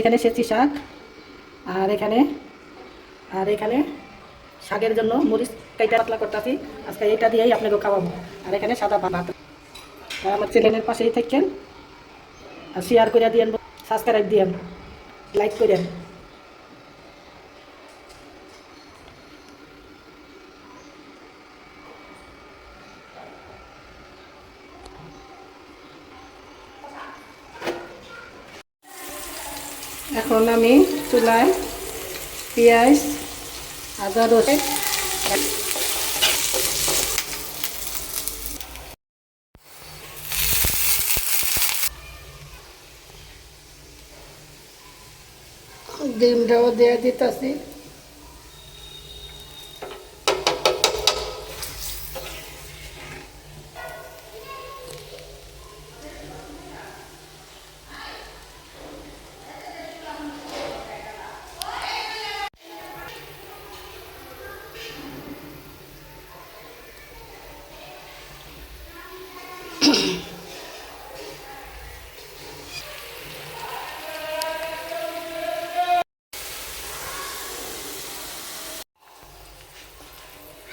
এখানে সেচি শাক, আর এখানে আর এখানে শাকের জন্য মরিচ কাইটা পাতলা করতেছি। আজকে এটা দিয়েই আপনাকে খাওয়াবো। আর এখানে সাদা ভাত। আমার চ্যানেলের পাশেই থাকছেন আর শেয়ার করে দিয়েন সাবস্ক্রাইব দিয়েন লাইক করেন। এখন আমি চুলায় পেঁয়াজ আদা রসুন। ডিমটাও দিয়ে দিতেছি।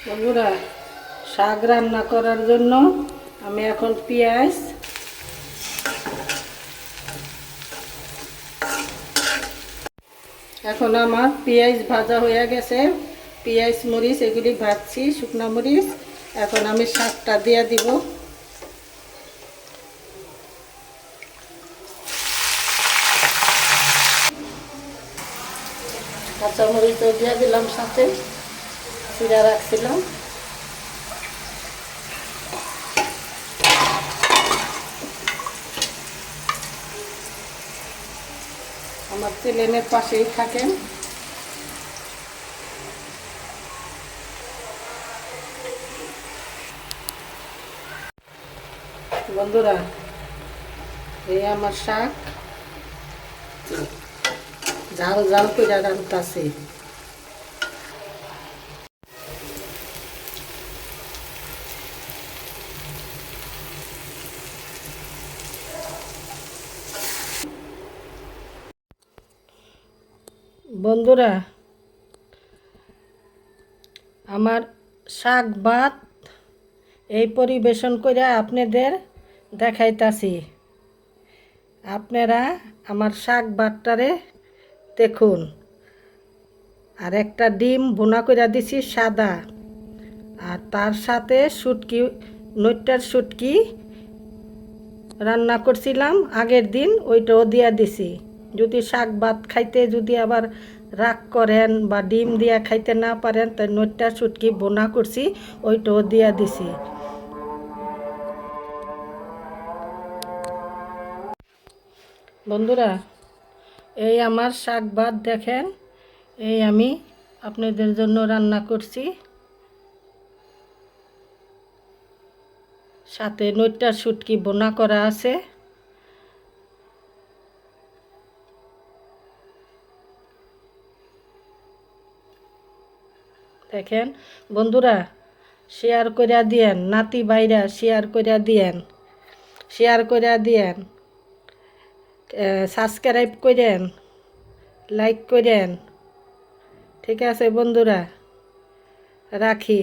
বন্ধুরা, শাক রান্না করার জন্য আমি এখন পেঁয়াজ, এখন আমার পেঁয়াজ ভাজা হয়ে গেছে। পেঁয়াজ, মরিচ, এগুলি ভাজছি, শুকনা মরিচ। এখন আমি শাকটা দিয়ে দিব। কাঁচা মরিচও দিয়ে দিলাম সাথে। চিরা রাখছিলাম। আমার ছেলেমের পাশেই থাকেন। বন্ধুরা এই আমার শাক। ঝাল ঝাল করে রান্তাছে। বন্ধুরা, আমার শাক ভাত এই পরিবেশন করে আপনাদের দেখাইতাছি। আপনারা আমার শাক ভাতটারে দেখুন। আর একটা ডিম বোনা করে দিছি সাদা। আর তার সাথে শুটকি নৈটার শুটকি রান্না করছিলাম আগের দিন, ওইটাও দিয়া দিছি। যদি শাক ভাত খাইতে যদি আবার রাগ করেন বা ডিম দিয়া খাইতে না পারেন, তাই নৈটা শুটকি বোনা করছি, ওইটাও দিয়া দিছি। বন্ধুরা, এই আমার শাক ভাত দেখেন, এই আমি আপনাদের জন্য রান্না করছি। সাথে নৈটার শুটকি বোনা করা আছে। দেখেন। বন্ধুরা শেয়ার করিয়া দিয়েন, নাতি বাইরা শেয়ার করিয়া দিয়েন শেয়ার করিয়া দিয়েন সাবস্ক্রাইব করেন লাইক করেন ঠিক আছে বন্ধুরা, রাখি।